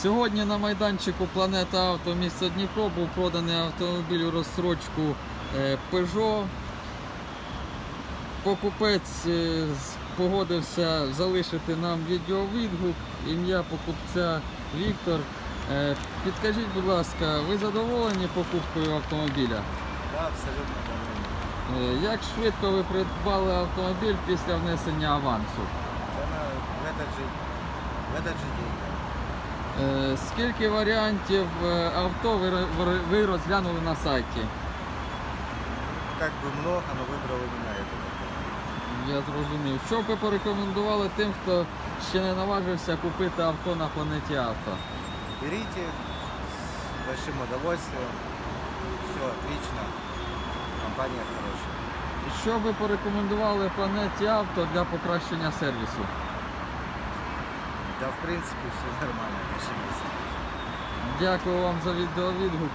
Сьогодні на майданчику Планета Авто місто Дніпро був проданий автомобіль у розстрочку е, Peugeot. Покупець е, з- погодився залишити нам відеовідгук. Ім'я покупця Віктор. Е, Підкажіть, будь ласка, ви задоволені покупкою автомобіля? Да, абсолютно довольный. Е, Як швидко ви придбали автомобіль після внесення авансу? Да, на, в, этот же, в этот же день. Е, Скільки варіантів е, авто ви ро- ви- ви розглянули на сайті? Как бы много, но выбрал именно этот автомобиль. Я зрозумів. Що б ви порекомендували тим, хто ще не наважився купити авто на планеті авто? Берите с большим удовольствием. Все отлично. Компания хорошая. Що б ви порекомендували планеті авто для покращення сервісу? Да, в принципі все нормально. Дякую вам за відеовідгук.